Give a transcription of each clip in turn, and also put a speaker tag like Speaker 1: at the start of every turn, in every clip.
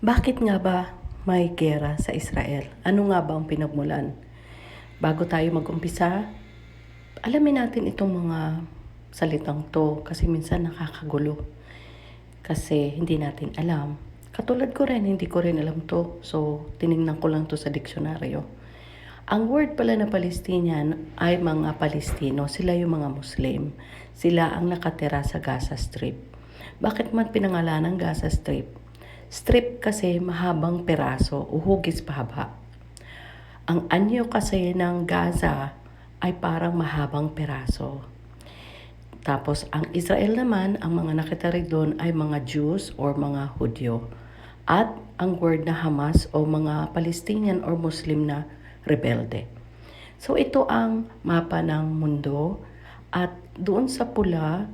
Speaker 1: Bakit nga ba may gera sa Israel? Ano nga ba ang pinagmulan? Bago tayo mag-umpisa, alamin natin itong mga salitang to kasi minsan nakakagulo. Kasi hindi natin alam. Katulad ko rin, hindi ko rin alam to. So, tiningnan ko lang to sa diksyonaryo. Ang word pala na Palestinian ay mga Palestino. Sila yung mga Muslim. Sila ang nakatira sa Gaza Strip. Bakit man pinangalan ng Gaza Strip? Strip kasi mahabang peraso, uhugis pahaba. Ang anyo kasi ng Gaza ay parang mahabang peraso. Tapos ang Israel naman, ang mga nakitira doon ay mga Jews or mga Hudyo. At ang word na Hamas o mga Palestinian or Muslim na rebelde. So ito ang mapa ng mundo at doon sa pula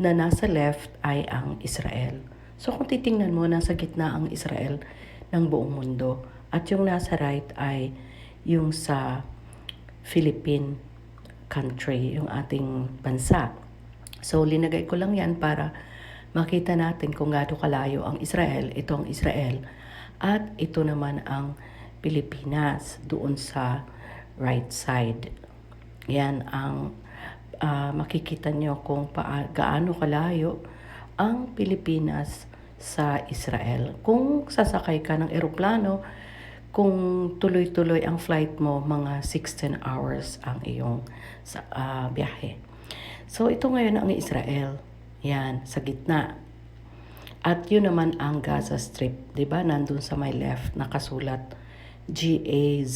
Speaker 1: na nasa left ay ang Israel. So kung titingnan mo, nasa gitna ang Israel ng buong mundo. At yung nasa right ay yung sa Philippine country, yung ating bansa. So linagay ko lang yan para makita natin kung gaano kalayo ang Israel, ito ang Israel, at ito naman ang Pilipinas doon sa right side. Yan ang uh, makikita nyo kung paa, gaano kalayo ang Pilipinas sa Israel. Kung sasakay ka ng eroplano, kung tuloy-tuloy ang flight mo, mga 16 hours ang iyong sa, uh, biyahe. So ito ngayon ang Israel. Yan, sa gitna. At yun naman ang Gaza Strip. 'di ba Nandun sa my left, nakasulat G-A-Z-A-S-T-R-I-P.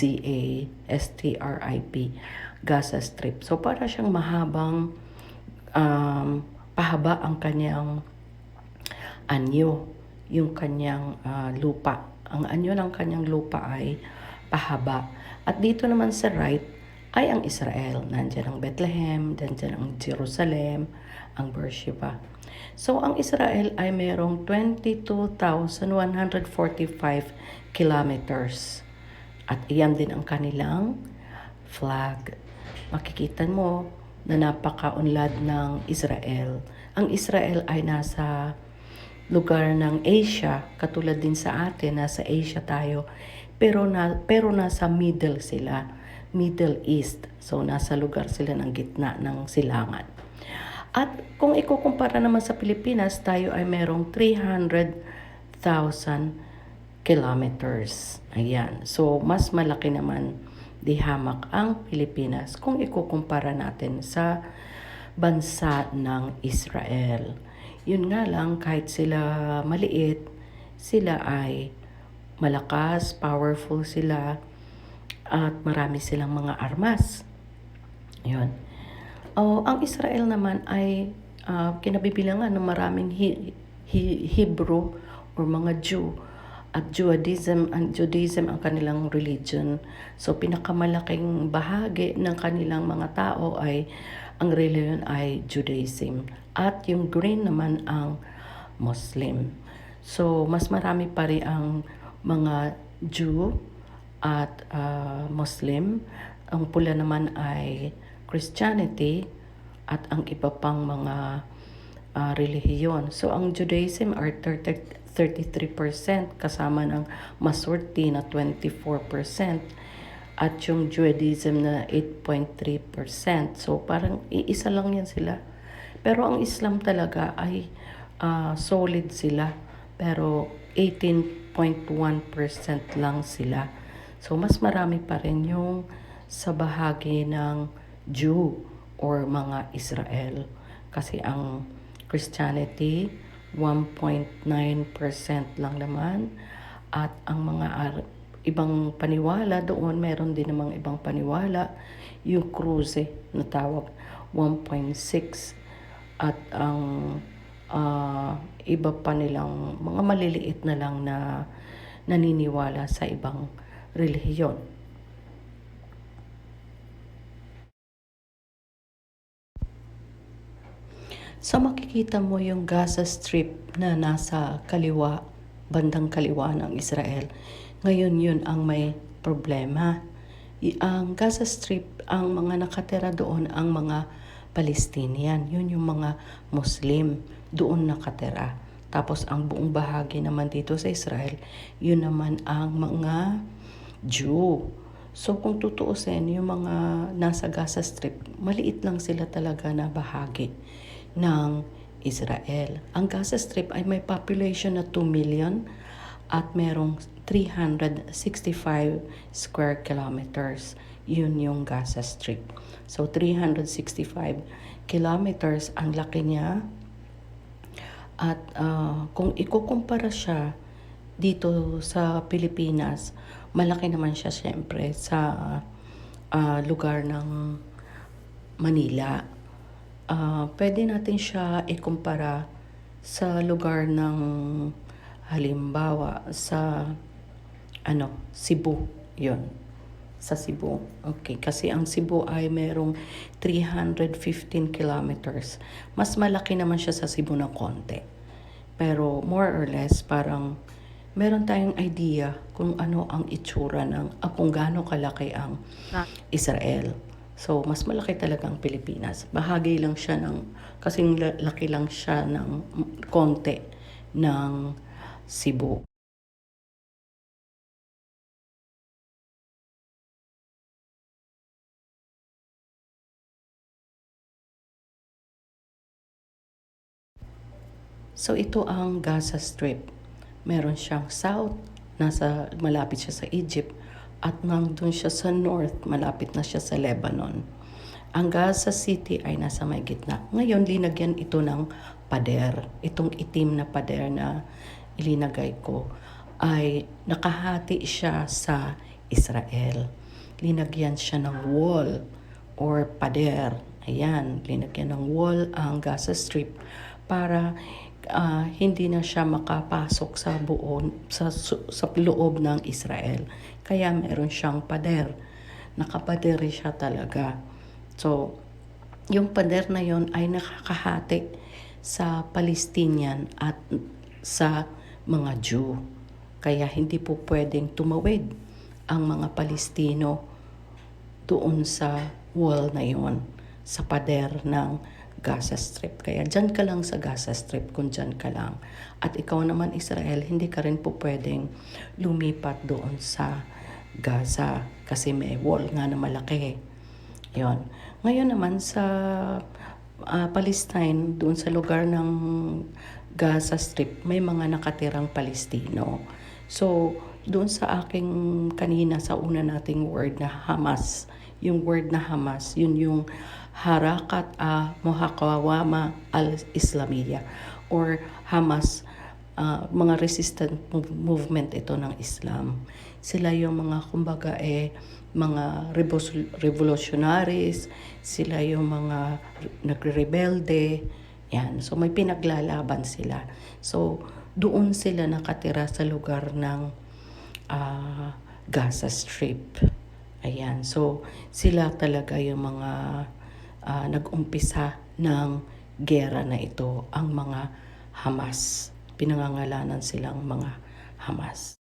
Speaker 1: Gaza Strip. So para siyang mahabang um, pahaba ang kanyang anyo, yung kanyang uh, lupa. Ang anyo ng kanyang lupa ay pahaba. At dito naman sa right ay ang Israel. Nandiyan ang Bethlehem, nandiyan ang Jerusalem, ang Beersheba. So, ang Israel ay mayroong 22,145 kilometers. At iyan din ang kanilang flag. Makikita mo na napaka-unlad ng Israel. Ang Israel ay nasa lugar ng Asia, katulad din sa atin, nasa Asia tayo, pero, na, pero nasa middle sila, Middle East. So, nasa lugar sila ng gitna ng silangan. At kung ikukumpara naman sa Pilipinas, tayo ay merong 300,000 kilometers. Ayan. So, mas malaki naman di hamak ang Pilipinas kung ikukumpara natin sa bansa ng Israel. Yun nga lang, kahit sila maliit, sila ay malakas, powerful sila, at marami silang mga armas. Yun. O, ang Israel naman ay uh, kinabibilangan ng maraming hi- hi- Hebrew or mga Jew at Judaism ang Judaism ang kanilang religion. So pinakamalaking bahagi ng kanilang mga tao ay ang religion ay Judaism. At yung green naman ang Muslim. So, mas marami pa rin ang mga Jew at uh, Muslim. Ang pula naman ay Christianity at ang iba pang mga uh, relihiyon. So, ang Judaism are 30, 33% kasama ng Masorti na 24% at yung Judaism na 8.3%. So, parang iisa lang yan sila. Pero ang Islam talaga ay uh, solid sila. Pero 18.1% lang sila. So mas marami pa rin yung sa bahagi ng Jew or mga Israel. Kasi ang Christianity 1.9% lang naman at ang mga ibang paniwala doon, meron din namang ibang paniwala, yung cruise na tawag 1.6 at ang uh, iba pa nilang mga maliliit na lang na naniniwala sa ibang relihiyon. So makikita mo yung Gaza Strip na nasa kaliwa, bandang kaliwa ng Israel. Ngayon yun ang may problema. Ang Gaza Strip, ang mga nakatira doon, ang mga Palestinian. Yun yung mga Muslim doon nakatira. Tapos ang buong bahagi naman dito sa Israel, yun naman ang mga Jew. So kung tutuusin, yung mga nasa Gaza Strip, maliit lang sila talaga na bahagi ng Israel. Ang Gaza Strip ay may population na 2 million at merong 365 square kilometers. Yun yung Gaza Strip. So 365 kilometers, ang laki niya. At ah, kung ikukumpara siya dito sa Pilipinas, malaki naman siya siyempre sa ah, lugar ng Manila. Ah, pwede natin siya ikumpara sa lugar ng halimbawa sa ano, Cebu. 'Yon. Sa Cebu. Okay, kasi ang Cebu ay merong 315 kilometers. Mas malaki naman siya sa Cebu ng konti. Pero more or less parang meron tayong idea kung ano ang itsura ng ah, kung gaano kalaki ang Israel. So, mas malaki talaga ang Pilipinas. Bahagi lang siya ng, kasing la- laki lang siya ng konti ng Cebu. So ito ang Gaza Strip. Meron siyang south, nasa malapit siya sa Egypt at nandun siya sa north, malapit na siya sa Lebanon. Ang Gaza City ay nasa may gitna. Ngayon, linagyan ito ng pader. Itong itim na pader na ilinagay ko ay nakahati siya sa Israel. Linagyan siya ng wall or pader. Ayan, linagyan ng wall ang Gaza Strip para ah, hindi na siya makapasok sa buo sa, sa loob ng Israel. Kaya meron siyang pader. Nakapader siya talaga. So, yung pader na yon ay nakakahati sa Palestinian at sa mga Jew. Kaya hindi po pwedeng tumawid ang mga Palestino doon sa wall na yon, sa pader ng Gaza Strip. Kaya dyan ka lang sa Gaza Strip kung dyan ka lang. At ikaw naman Israel, hindi ka rin po pwedeng lumipat doon sa Gaza kasi may wall nga na malaki. Yon. Ngayon naman sa ah, Palestine, doon sa lugar ng Gaza Strip, may mga nakatirang Palestino. So, doon sa aking kanina sa una nating word na Hamas, yung word na Hamas, yun yung Harakat a Muhakawama al-Islamiyya or Hamas, ah, mga resistant mov- movement ito ng Islam. Sila yung mga kumbaga eh mga revolutionaries, sila yung mga re- nagre-rebelde, yan. So may pinaglalaban sila. So doon sila nakatira sa lugar ng ah, Gaza Strip. Ayan. So sila talaga yung mga ah, nag-umpisa ng gera na ito, ang mga Hamas. Pinangangalanan silang mga Hamas.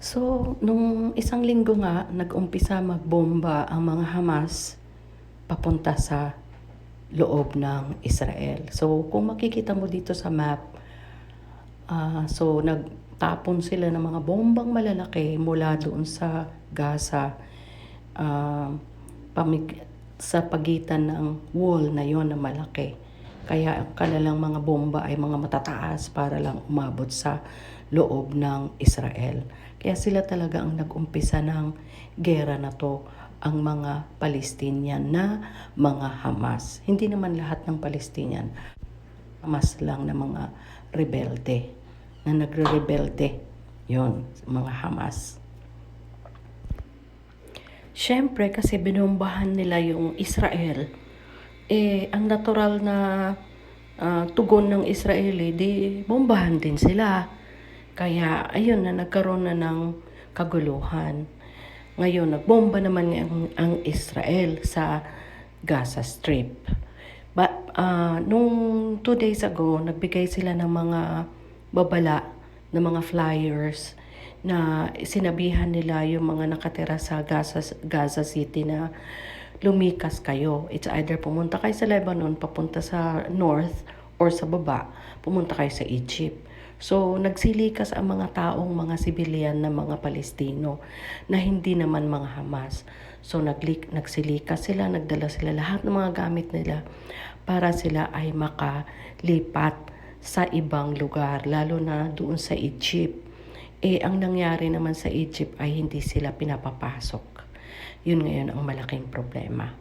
Speaker 1: So, nung isang linggo nga, nag-umpisa magbomba ang mga Hamas papunta sa loob ng Israel. So, kung makikita mo dito sa map, ah, so nagtapon sila ng mga bombang malalaki mula doon sa Gaza pamig- sa pagitan ng wall na yon na malaki. Kaya ang kanilang mga bomba ay mga matataas para lang umabot sa loob ng Israel. Kaya sila talaga ang nag-umpisa ng gera na to ang mga Palestinian na mga Hamas. Hindi naman lahat ng Palestinian. Hamas lang na mga rebelde na nagre-rebelde. Yon, mga Hamas. Siyempre, kasi binombahan nila yung Israel, eh, ang natural na ah, tugon ng Israeli, di bombahan din sila. Kaya, ayun na, nagkaroon na ng kaguluhan. Ngayon, nagbomba naman ang, ang Israel sa Gaza Strip. Ba, ah, nung two days ago, nagbigay sila ng mga babala, ng mga flyers na sinabihan nila yung mga nakatira sa Gaza, Gaza City na lumikas kayo. It's either pumunta kayo sa Lebanon, papunta sa north, or sa baba, pumunta kayo sa Egypt. So, nagsilikas ang mga taong mga sibilyan na mga Palestino na hindi naman mga Hamas. So, naglik, nagsilikas sila, nagdala sila lahat ng mga gamit nila para sila ay makalipat sa ibang lugar, lalo na doon sa Egypt. Eh, ang nangyari naman sa Egypt ay hindi sila pinapapasok. Yun ngayon ang malaking problema.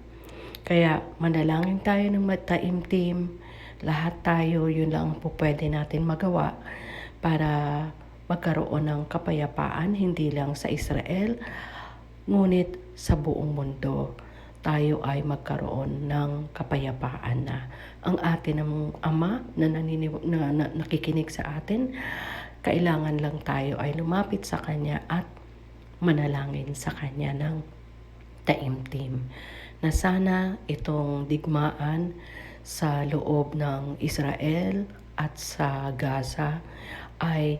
Speaker 1: Kaya manalangin tayo ng mataimtim. Lahat tayo, yun lang po pwede natin magawa para magkaroon ng kapayapaan, hindi lang sa Israel, ngunit sa buong mundo tayo ay magkaroon ng kapayapaan na. Ang atin ng ama na, naniniw- na, na nakikinig sa atin, kailangan lang tayo ay lumapit sa Kanya at manalangin sa Kanya ng taimtim. Na sana itong digmaan sa loob ng Israel at sa Gaza ay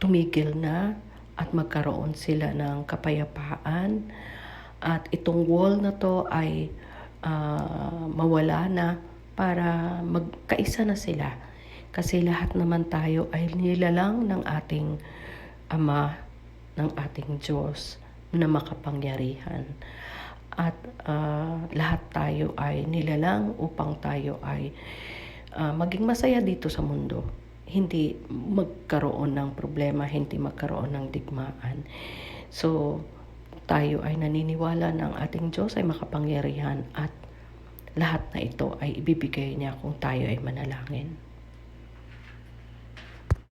Speaker 1: tumigil na at magkaroon sila ng kapayapaan at itong wall na to ay ah, mawala na para magkaisa na sila kasi lahat naman tayo ay nilalang ng ating Ama, ng ating Diyos na makapangyarihan at ah, lahat tayo ay nilalang upang tayo ay ah, maging masaya dito sa mundo. Hindi magkaroon ng problema, hindi magkaroon ng digmaan. So, tayo ay naniniwala na ang ating Diyos ay makapangyarihan at lahat na ito ay ibibigay niya kung tayo ay manalangin.